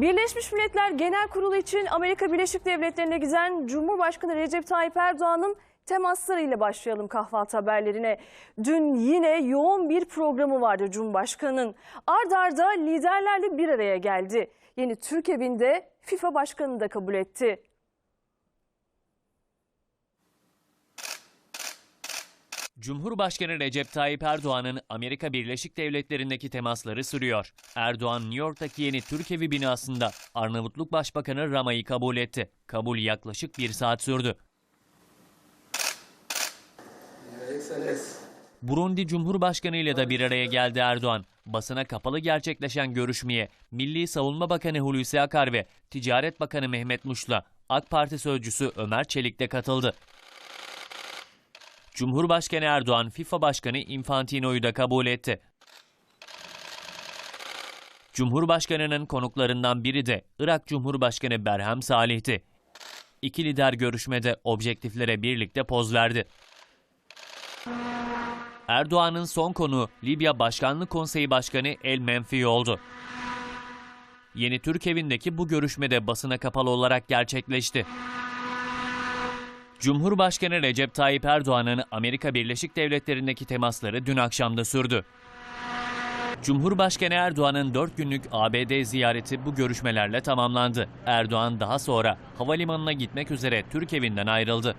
Birleşmiş Milletler Genel Kurulu için Amerika Birleşik Devletleri'ne giden Cumhurbaşkanı Recep Tayyip Erdoğan'ın temaslarıyla başlayalım kahvaltı haberlerine. Dün yine yoğun bir programı vardı Cumhurbaşkanı'nın. Ard arda liderlerle bir araya geldi. Yeni Türk evinde FIFA Başkanı'nı da kabul etti. Cumhurbaşkanı Recep Tayyip Erdoğan'ın Amerika Birleşik Devletleri'ndeki temasları sürüyor. Erdoğan New York'taki yeni Türk Evi binasında Arnavutluk Başbakanı Rama'yı kabul etti. Kabul yaklaşık bir saat sürdü. Burundi Cumhurbaşkanı ile de bir araya geldi Erdoğan. Basına kapalı gerçekleşen görüşmeye Milli Savunma Bakanı Hulusi Akar ve Ticaret Bakanı Mehmet Muş'la AK Parti sözcüsü Ömer Çelik de katıldı. Cumhurbaşkanı Erdoğan FIFA Başkanı Infantino'yu da kabul etti. Cumhurbaşkanının konuklarından biri de Irak Cumhurbaşkanı Berhem Salih'ti. İki lider görüşmede objektiflere birlikte poz verdi. Erdoğan'ın son konuğu Libya Başkanlık Konseyi Başkanı El Menfi oldu. Yeni Türk evindeki bu görüşmede basına kapalı olarak gerçekleşti. Cumhurbaşkanı Recep Tayyip Erdoğan'ın Amerika Birleşik Devletleri'ndeki temasları dün akşamda sürdü. Cumhurbaşkanı Erdoğan'ın 4 günlük ABD ziyareti bu görüşmelerle tamamlandı. Erdoğan daha sonra havalimanına gitmek üzere Türk evinden ayrıldı.